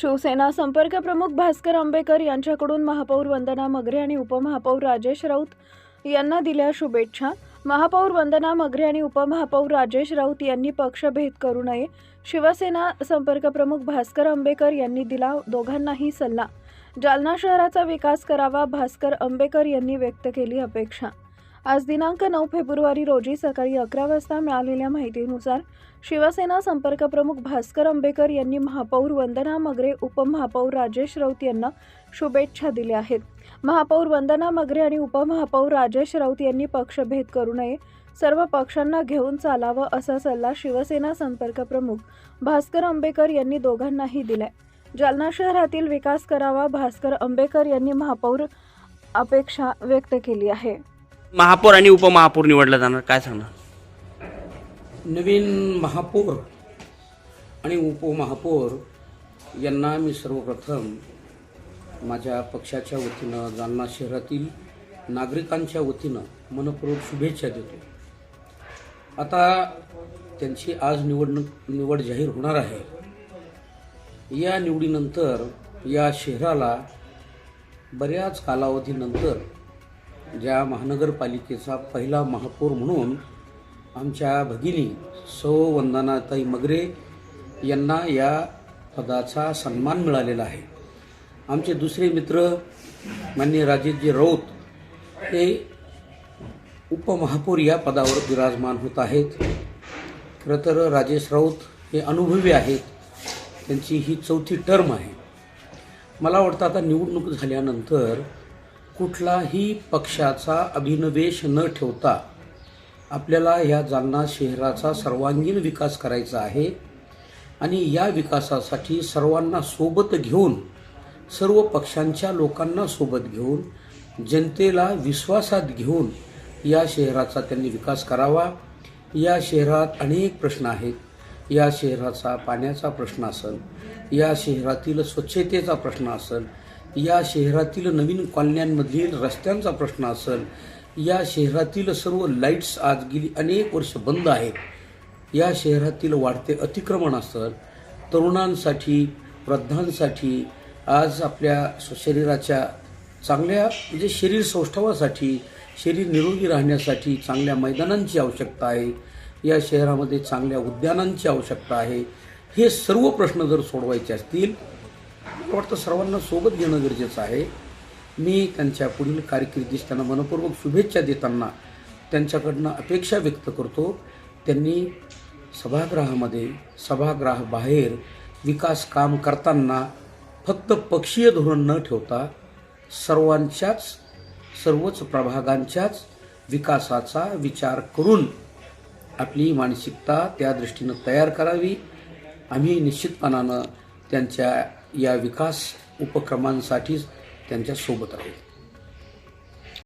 शिवसेना संपर्क प्रमुख भास्कर आंबेकर यांच्याकडून महापौर वंदना मगरे आणि उपमहापौर राजेश राऊत यांना दिल्या शुभेच्छा. महापौर वंदना मगरे आणि उपमहापौर राजेश राऊत यांनी पक्षभेद करू नये. शिवसेना संपर्क प्रमुख भास्कर आंबेकर यांनी दिला दोघांनाही सल्ला. जालना शहराचा विकास करावा भास्कर आंबेकर यांनी व्यक्त केली अपेक्षा. आज दिनांक नऊ फेब्रुवारी रोजी सकाळी अकरा वाजता मिळालेल्या माहितीनुसार शिवसेना संपर्क प्रमुख भास्कर आंबेकर यांनी महापौर वंदना मगरे उपमहापौर राजेश राऊत यांना शुभेच्छा दिल्या आहेत. महापौर वंदना मगरे आणि उपमहापौर राजेश राऊत यांनी पक्षभेद करू नये सर्व पक्षांना घेऊन चालावं असा सल्ला शिवसेना संपर्क प्रमुख भास्कर आंबेकर यांनी दोघांनाही दिलाय. जालना शहरातील विकास करावा भास्कर आंबेकर यांनी महापौर अपेक्षा व्यक्त केली आहे. महापौर आणि उपमहापौर निवडला जाणार काय सांगणार? नवीन महापौर आणि उपमहापौर यांना मी सर्वप्रथम माझ्या पक्षाच्या वतीनं जालना शहरातील नागरिकांच्या वतीनं मनपूर्वक शुभेच्छा देतो. आता त्यांची आज निवडणूक निवड जाहीर होणार आहे. या निवडीनंतर या शहराला बऱ्याच कालावधीनंतर ज्या महानगरपालिकेचा पहिला महापौर म्हणून आमच्या भगिनी सौ वंदनाताई मगरे यांना या पदाचा सन्मान मिळालेला आहे. आमचे दुसरे मित्र मान्य राजेशजी राऊत हे उपमहापौर या पदावर विराजमान होत आहेत. खरं तर राजेश राऊत हे अनुभवी आहेत. त्यांची ही चौथी टर्म आहे. मला वाटतं आता निवडणूक झाल्यानंतर कुठलाही पक्षाचा अभिनवेश न ठेवता आपल्याला या जालना शहराचा सर्वांगीण विकास करायचा आहे आणि या विकासासाठी सर्वांना सोबत घेऊन सर्व पक्षांच्या लोकांना सोबत घेऊन जनतेला विश्वासात घेऊन या शहराचा त्यांनी विकास करावा. या शहरात अनेक प्रश्न आहेत. या शहराचा पाण्याचा प्रश्न असेल या शहरातील स्वच्छतेचा प्रश्न असेल या शहरातील नवीन कॉलन्यांमधील रस्त्यांचा प्रश्न असेल या शहरातील सर्व लाईट्स आज गेली अनेक वर्ष बंद आहेत. या शहरातील वाढते अतिक्रमण असेल तरुणांसाठी वृद्धांसाठी आज आपल्या शरीराच्या चांगल्या म्हणजे शरीर सौष्ठवासाठी शरीर निरोगी राहण्यासाठी चांगल्या मैदानांची आवश्यकता आहे. या शहरामध्ये चांगल्या उद्यानांची आवश्यकता आहे. हे सर्व प्रश्न जर सोडवायचे असतील मला वाटतं सर्वांना सोबत घेणं गरजेचं आहे. मी त्यांच्या पुढील कारकिर्दीस त्यांना मनपूर्वक शुभेच्छा देताना त्यांच्याकडनं अपेक्षा व्यक्त करतो. त्यांनी सभागृहामध्ये सभागृहाबाहेर विकास काम करताना फक्त पक्षीय धोरण न ठेवता सर्वांच्याच सर्वच प्रभागांच्याच विकासाचा विचार करून आपली मानसिकता त्या दृष्टीनं तयार करावी. आम्ही निश्चितपणानं त्यांच्या या विकास उपक्रमांसाठीच त्यांच्यासोबत राहू